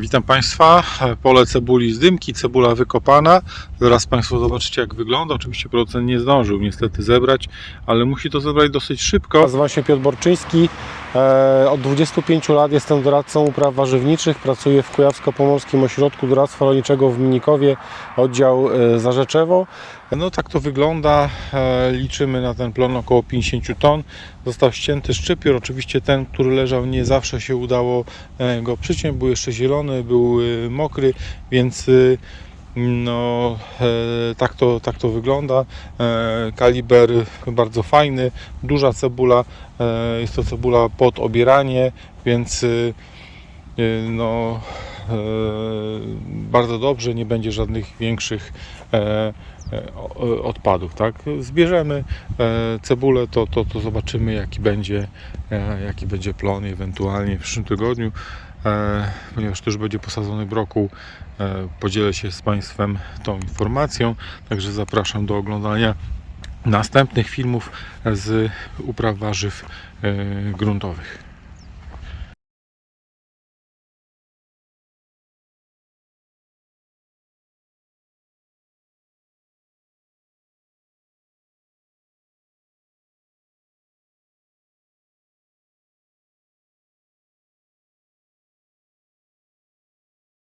Witam Państwa. Pole cebuli z dymki, cebula wykopana. Zaraz Państwo zobaczycie jak wygląda. Oczywiście producent nie zdążył niestety zebrać, ale musi to zebrać dosyć szybko. Nazywam się Piotr Borczyński. E, Od 25 lat jestem doradcą upraw warzywniczych. Pracuję w Kujawsko-Pomorskim Ośrodku Doradztwa Rolniczego w Mnikowie, oddział e, Zarzeczewo. No tak to wygląda. E, Liczymy na ten plon około 50 ton. Został ścięty szczypior. Oczywiście ten, który leżał nie zawsze się udało go przyciąć. Był jeszcze zielony, był mokry, więc no e, tak to, tak to wygląda. E, Kaliber bardzo fajny, duża cebula. E, Jest to cebula pod obieranie, więc no bardzo dobrze, nie będzie żadnych większych e, e, odpadów, tak? Zbierzemy e, cebulę, to, to, to zobaczymy jaki będzie, jaki będzie plon ewentualnie w przyszłym tygodniu, ponieważ też będzie posadzony brokuł, podzielę się z Państwem tą informacją, także zapraszam do oglądania następnych filmów z upraw warzyw gruntowych.